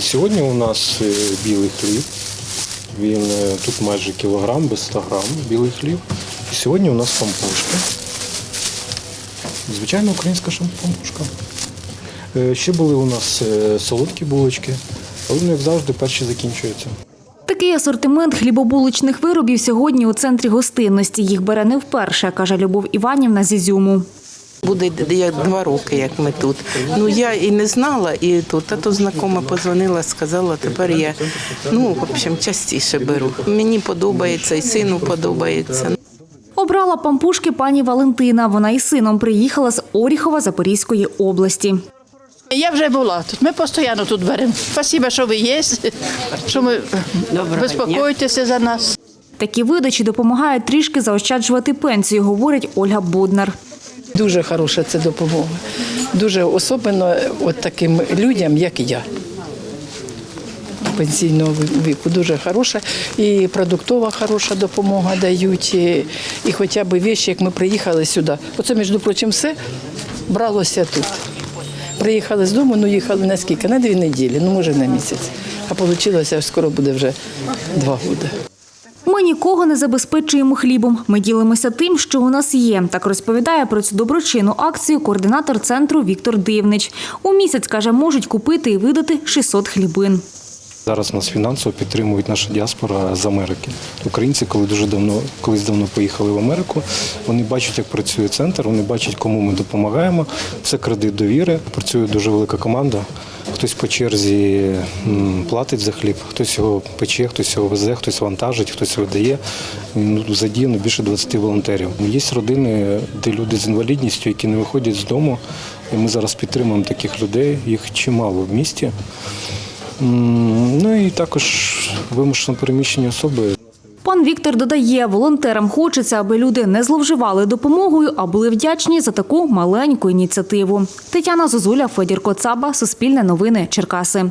Сьогодні у нас е, білий хліб. Він е, тут майже кілограм, без 100 грам білий хліб. Сьогодні у нас пампушки. Звичайно, українська пампушка. Е, Ще були у нас солодкі булочки, але як завжди, перші закінчуються. Такий асортимент хлібобулочних виробів сьогодні у центрі гостинності. Їх бере не вперше, каже Любов Іванівна з Ізюму. Буде як два роки, як ми тут. Ну я і не знала, і тут. А то знакома позвонила, сказала, тепер я ну, в общем, частіше беру. Мені подобається, і сину подобається. Обрала пампушки пані Валентина. Вона із сином приїхала з Оріхова Запорізької області. Я вже була тут. Ми постійно тут беремо. Спасибо, що ви є, що ви безпокоїтеся за нас. Такі видачі допомагають трішки заощаджувати пенсію, говорить Ольга Буднар. Дуже хороша це допомога. Дуже особливо от таким людям, як я. Пенсійного віку дуже хороша і продуктова хороша допомога дають, і, і хоча б віші, як ми приїхали сюди. Оце, між прочим, все бралося тут. Приїхали з дому, ну їхали на скільки? На дві неділі, ну може на місяць. А вийшло, скоро буде вже два роки. Ми нікого не забезпечуємо хлібом. Ми ділимося тим, що у нас є. Так розповідає про цю доброчинну акцію координатор центру Віктор Дивнич. У місяць каже, можуть купити і видати 600 хлібин. Зараз нас фінансово підтримують наша діаспора з Америки. Українці, коли дуже давно, колись давно поїхали в Америку, вони бачать, як працює центр, вони бачать, кому ми допомагаємо. Це кредит довіри. Працює дуже велика команда. Хтось по черзі платить за хліб, хтось його пече, хтось його везе, хтось вантажить, хтось видає. Ну, задіяно більше 20 волонтерів. Є родини, де люди з інвалідністю, які не виходять з дому. І ми зараз підтримуємо таких людей. Їх чимало в місті. Ну і також вимушено переміщені особи. Пан Віктор додає, волонтерам хочеться, аби люди не зловживали допомогою, а були вдячні за таку маленьку ініціативу. Тетяна Зозуля, Федір Коцаба, Суспільне новини, Черкаси.